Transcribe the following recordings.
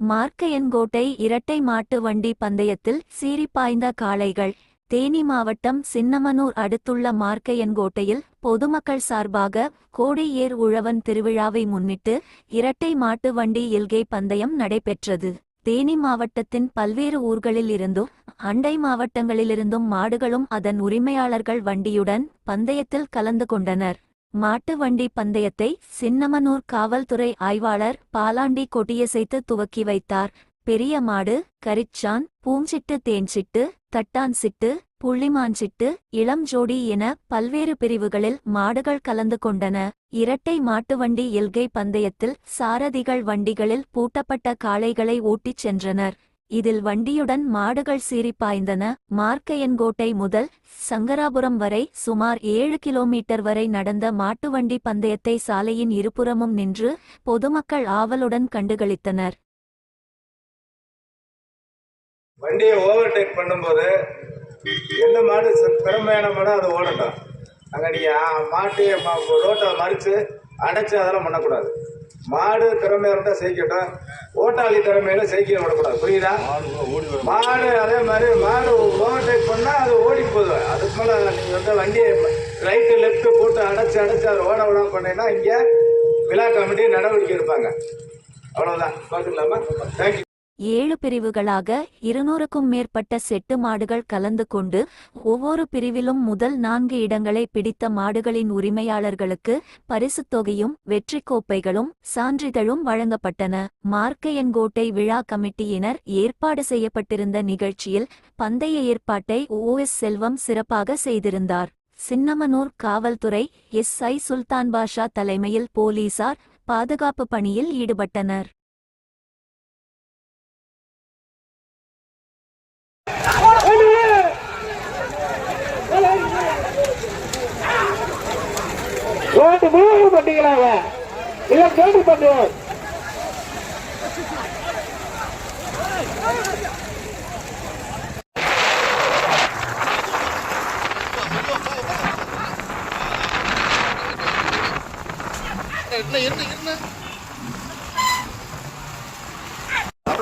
மார்க்கையன்கோட்டை இரட்டை மாட்டு வண்டி பந்தயத்தில் சீறிப்பாய்ந்த காளைகள். தேனி மாவட்டம் சின்னமனூர் அடுத்துள்ள மார்க்கையன்கோட்டையில் பொதுமக்கள் சார்பாக கோடி ஏர் உழவன் திருவிழாவை முன்னிட்டு இரட்டை மாட்டு வண்டி எல்கை பந்தயம் நடைபெற்றது. தேனி மாவட்டத்தின் பல்வேறு ஊர்களில் இருந்தும் அண்டை மாவட்டங்களிலிருந்தும் மாடுகளும் அதன் உரிமையாளர்கள் வண்டியுடன் பந்தயத்தில் கலந்து கொண்டனர். மாட்டு வண்டி பந்தயத்தை சின்னமனூர் காவல்துறை ஆய்வாளர் பாலாண்டி கொடியசைத்து துவக்கி வைத்தார். பெரிய மாடு கரிச்சான் பூஞ்சிட்டு தேன்சிட்டு தட்டான் சிட்டு புள்ளிமாஞ்சிட்டு இளம் ஜோடி என பல்வேறு பிரிவுகளில் மாடுகள் கலந்து கொண்டன. இரட்டை மாட்டுவண்டி எல்கை பந்தயத்தில் சாரதிகள் வண்டிகளில் பூட்டப்பட்ட காளைகளை ஓட்டிச் சென்றனர். இதில் வண்டியுடன் மாடுகள் சீறிப்பாய்ந்தன மார்க்கையன்கோட்டை முதல் சங்கராபுரம் வரை சுமார் ஏழு கிலோமீட்டர் வரை நடந்த மாட்டுவண்டி பந்தயத்தை சாலையின் இருபுறமும் நின்று பொதுமக்கள் ஆவலுடன் கண்டுகளித்தனர். வண்டியை ஓவர்டேக் பண்ணும்போது எந்த மாடு திறமையான மாடோ அது ஓடட்டும். அங்கே நீங்கள் மாட்டு ரோட்டை மறித்து அடைச்சி அதெல்லாம் பண்ணக்கூடாது. மாடு திறமையாக இருந்தால் செய்யட்டும். ஓட்டாளி திறமையில செய்ய விடக்கூடாது. புரியுதா? மாடு அதே மாதிரி மாடு ஓவர்டேக் பண்ணால் அது ஓடி போதும். அதுக்கு மேலே நீங்கள் வந்து வண்டியை ரைட்டு லெஃப்ட்டு போட்டு அடைச்சி அடைச்சி அதை ஓட விடாம பண்ணீங்கன்னா இங்கே விழா கமிட்டி நடவடிக்கை எடுப்பாங்க. அவ்வளோதான் பார்த்துக்கலாமா? தேங்க்யூ ஏழு பிரிவுகளாக இருநூறுக்கும் மேற்பட்ட செட்டு மாடுகள் கலந்து கொண்டு ஒவ்வொரு பிரிவிலும் முதல் நான்கு இடங்களை பிடித்த மாடுகளின் உரிமையாளர்களுக்கு பரிசுத் தொகையும் வெற்றிக் கோப்பைகளும் சான்றிதழும் வழங்கப்பட்டன. மார்க்கையன்கோட்டை விழா கமிட்டியினர் ஏற்பாடு செய்யப்பட்டிருந்த நிகழ்ச்சியில் பந்தய ஏற்பாட்டை ஓஎஸ் செல்வம் சிறப்பாக செய்திருந்தார். சின்னமனூர் காவல்துறை எஸ் ஐ சுல்தான் பாஷா தலைமையில் போலீசார் பாதுகாப்பு பணியில் ஈடுபட்டனர். மூணு இல்ல கேள்வி பண்ணுவோம் என்ன என்ன என்ன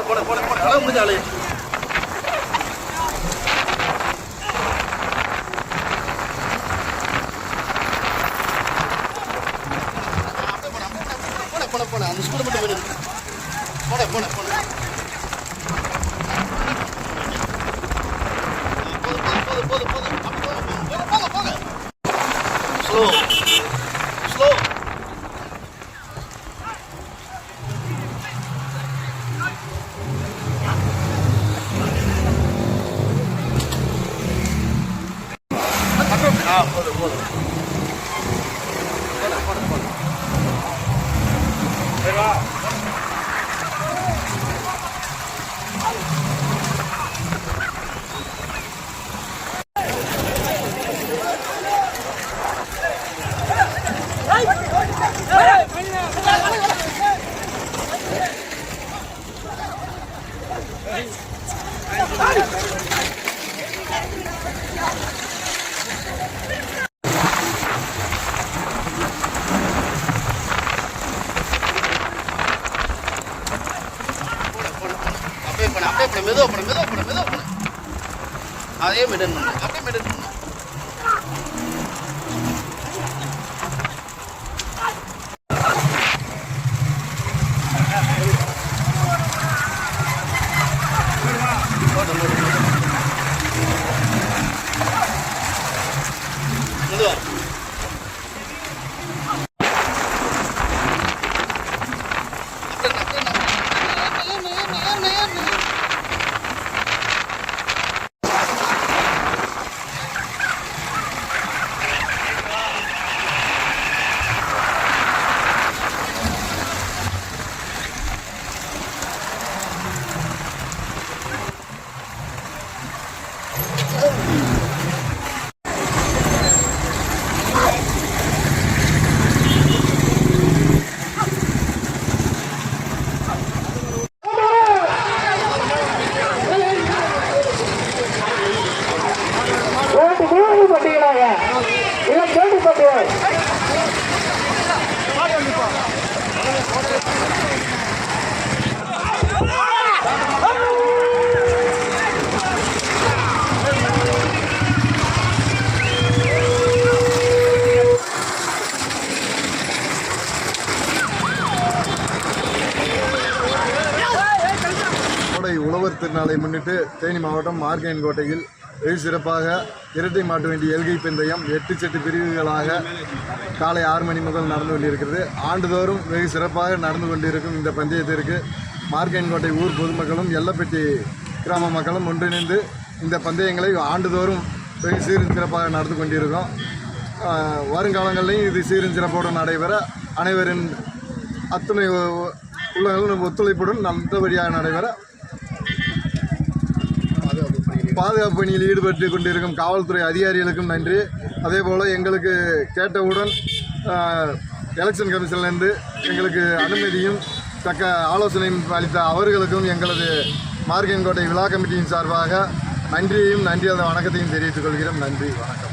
போட போட போட அளவு முடிஞ்ச அளவு போட போட அந்த ஸ்கூல் மட்டும் போயிடு. போட போன போன போதும் போதும் போதும் போதும் போங்க போங்க ஸ்லோ ஸ்லோ போதும் போதும் போட போட போட அப்படியே அப்படியே பண்ணு மெதுவா பண்ணு பண்ணு அதே மெயின்டைன் அப்படியே மெயின்டைன் பண்ணு போதும், போதும், போதும். மெதுவா அப்படியே அப்படியே ஏறு, ஏறு, ஏறு, ஏறு, ஏறு. நாளை முன்னிட்டு தேனி மாவட்டம் மார்க்கையன் கோட்டையில் வெகு சிறப்பாக இரட்டை மாட்டு வேண்டிய எல்கை பந்தயம் எட்டு செட்டு பிரிவுகளாக காலை ஆறு மணி முதல் நடந்து கொண்டிருக்கிறது. ஆண்டுதோறும் வெகு சிறப்பாக நடந்து கொண்டிருக்கும் இந்த பந்தயத்திற்கு மார்க்கையன் கோட்டை ஊர் பொதுமக்களும் எல்லப்பட்டி கிராம மக்களும் ஒன்றிணைந்து இந்த பந்தயங்களை ஆண்டுதோறும் வெகு சீரும் சிறப்பாக நடந்து கொண்டிருக்கோம். வருங்காலங்களிலையும் இது சீரும் சிறப்போடு நடைபெற அனைவரின் அத்துணை உள்ளங்களும் ஒத்துழைப்புடன் நல்லபடியாக நடைபெற பாதுகாப்பு பணியில் ஈடுபட்டு கொண்டிருக்கும் காவல்துறை அதிகாரிகளுக்கும் நன்றி. அதே போல் எங்களுக்கு கேட்டவுடன் எலெக்ஷன் கமிஷன்லேருந்து எங்களுக்கு அனுமதியும் தக்க ஆலோசனையும் அளித்த அவர்களுக்கும் எங்களது மார்கன்கோட்டை விழா கமிட்டியின் சார்பாக நன்றியையும் நன்றி அந்த வணக்கத்தையும் தெரிவித்துக் கொள்கிறோம். நன்றி வணக்கம்.